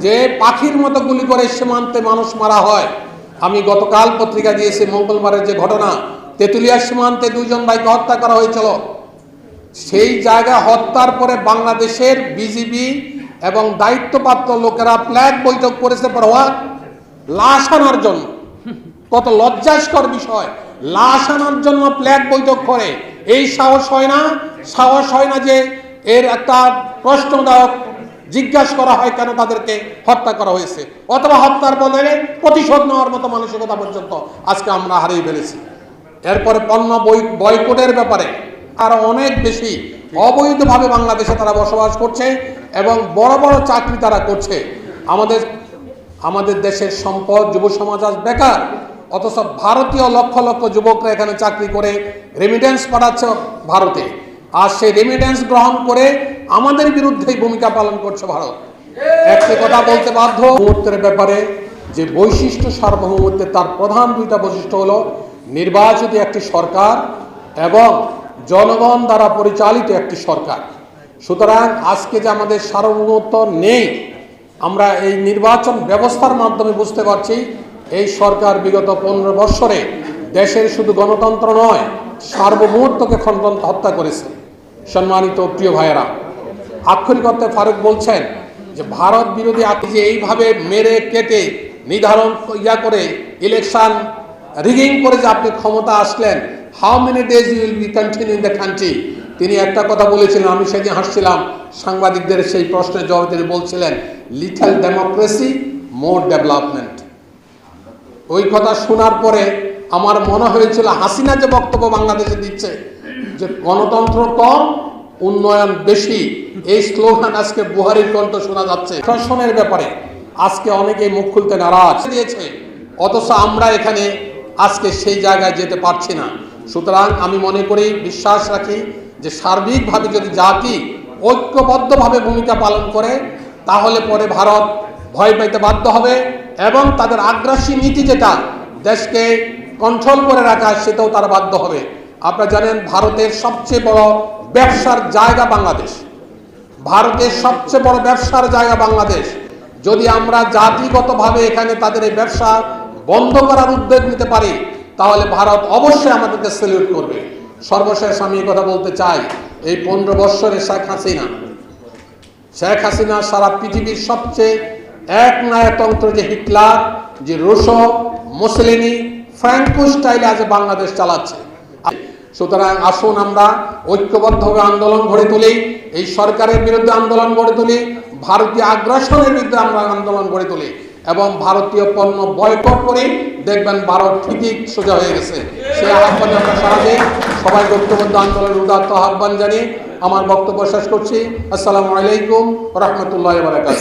যে পাখির মতো গুলি করে সীমান্তে মানুষ মারা হয়। আমি গতকাল পত্রিকা দিয়েছি, মঙ্গলবারের যে ঘটনা, তেঁতুলিয়া সীমান্তে দুজন ভাইকে হত্যা করা হয়েছিল। সেই জায়গা হত্যার পরে বাংলাদেশের বিজিবি এবং দায়িত্বপ্রাপ্ত লোকেরা ফ্ল্যাগ বৈঠক করেছে পড়া লাশ আনার জন্য। কত লজ্জাস্কর বিষয়। লাশ আনার জন্য ফ্ল্যাগ বৈঠক করে। এই সাহস হয় না? সাহস হয় না যে এর একটা প্রশ্নদায়ক জিজ্ঞাসা করা হয় কেন তাদেরকে হত্যা করা হয়েছে? অথবা হত্যার বদলে প্রতিশোধ নেওয়ার মতো মানসিকতা পর্যন্ত আজকে আমরা হারিয়ে ফেলেছি। এরপরে পণ্য বয়কটের ব্যাপারে আরও অনেক বেশি অবৈধভাবে বাংলাদেশে তারা বসবাস করছে এবং বড় বড় চাকরি তারা করছে। আমাদের আমাদের দেশের সম্পদ, যুব সমাজ আজ বেকার। অথচ ভারতীয় লক্ষ লক্ষ যুবকরা এখানে চাকরি করে রেমিটেন্স পাঠাচ্ছে ভারতে। আর সেই রেমিটেন্স গ্রহণ করে আমাদের বিরুদ্ধেই ভূমিকা পালন করছে ভারত। একটি কথা বলতে বাধ্য। মুহূর্তের ব্যাপারে যে বৈশিষ্ট্য সার্বভৌমত্বের তার প্রধান দুইটা বৈশিষ্ট্য হলো নির্বাচিত একটি সরকার এবং জনগণ দ্বারা পরিচালিত একটি সরকার। সুতরাং আজকে যে আমাদের সার্বভৌমত্ব নেই, আমরা এই নির্বাচন ব্যবস্থার মাধ্যমে বুঝতে পারছি এই সরকার বিগত পনেরো বৎসরে দেশের শুধু গণতন্ত্র নয়, সার্বভৌমত্বকে খণ্ডন হত্যা করেছে। সম্মানিত প্রিয় ভাইয়েরা, আক্ষরিক অর্থে ফারুক বলছেন যে ভারত বিরোধী আপনি যে এইভাবে মেরে, কেটে, নির্ধারণ ইয়া করে ইলেকশন রিগিং করে যে আপনি ক্ষমতা আসলেন how many days will be continue in the country তিনি একটা কথা বলেছিলেন, আমি সেদিন হাসছিলাম, সাংবাদিকদের সেই প্রশ্নের জবাবে তিনি বলছিলেন লিটল ডেমোক্রেসি মোর ডেভেলপমেন্ট ওই কথা শোনার পরে আমার মনে হয়েছিল, হাসিনা যে বক্তব্য বাংলাদেশে দিচ্ছে যে গণতন্ত্র কম উন্নয়ন বেশি। এই স্লোগান আজকে বুহারির কণ্ঠ শোনা যাচ্ছে। শাসনের ব্যাপারে আজকে অনেকেই মুখ খুলতে নারাজ। দিয়েছে, অথচ আমরা এখানে আজকে সেই জায়গায় যেতে পারছি না। সুতরাং আমি মনে করি, বিশ্বাস রাখি যে সার্বিকভাবে যদি জাতি ঐক্যবদ্ধভাবে ভূমিকা পালন করে, তাহলে পরে ভারত ভয় পাইতে বাধ্য হবে এবং তাদের আগ্রাসী নীতি যেটা দেশকে কন্ট্রোল করে রাখা সেটাও তারা বাধ্য হবে। আপনারা জানেন ভারতের সবচেয়ে বড় ব্যবসার জায়গা বাংলাদেশ। ভারতের সবচেয়ে বড় ব্যবসার জায়গা বাংলাদেশ। যদি আমরা জাতিগতভাবে এখানে তাদের এই ব্যবসা বন্ধ করার উদ্যোগ নিতে পারি, তাহলে ভারত অবশ্যই আমাদেরকে সেলিউট করবে। সর্বশেষ আমি কথা বলতে চাই, এই পনেরো বৎসরে শেখ হাসিনা। শেখ হাসিনা সারা পৃথিবীর সবচেয়ে এক নায়তন্ত্র যে হিটলার, যে রুশো, মুসলিনি, ফ্র্যাঙ্কো স্টাইলে আজ বাংলাদেশ চালাচ্ছে। সুতরাং আসুন আমরা ঐক্যবদ্ধভাবে আন্দোলন গড়ে তুলি, এই সরকারের বিরুদ্ধে আন্দোলন গড়ে তুলি, ভারতীয় আগ্রাসনের বিরুদ্ধে আমরা আন্দোলন গড়ে তুলি এবং ভারতীয় পণ্য বয়কট করে। দেখবেন ভারত ঠিকই সোজা হয়ে গেছে। সেই আহ্বানে আমরা সারা দিই সবাই ঐক্যবদ্ধ আন্দোলনের উদাত্ত আহ্বান জানিয়ে আমার বক্তব্য শেষ করছি। আসসালামু আলাইকুম রহমতুল্লাহ বারাকাত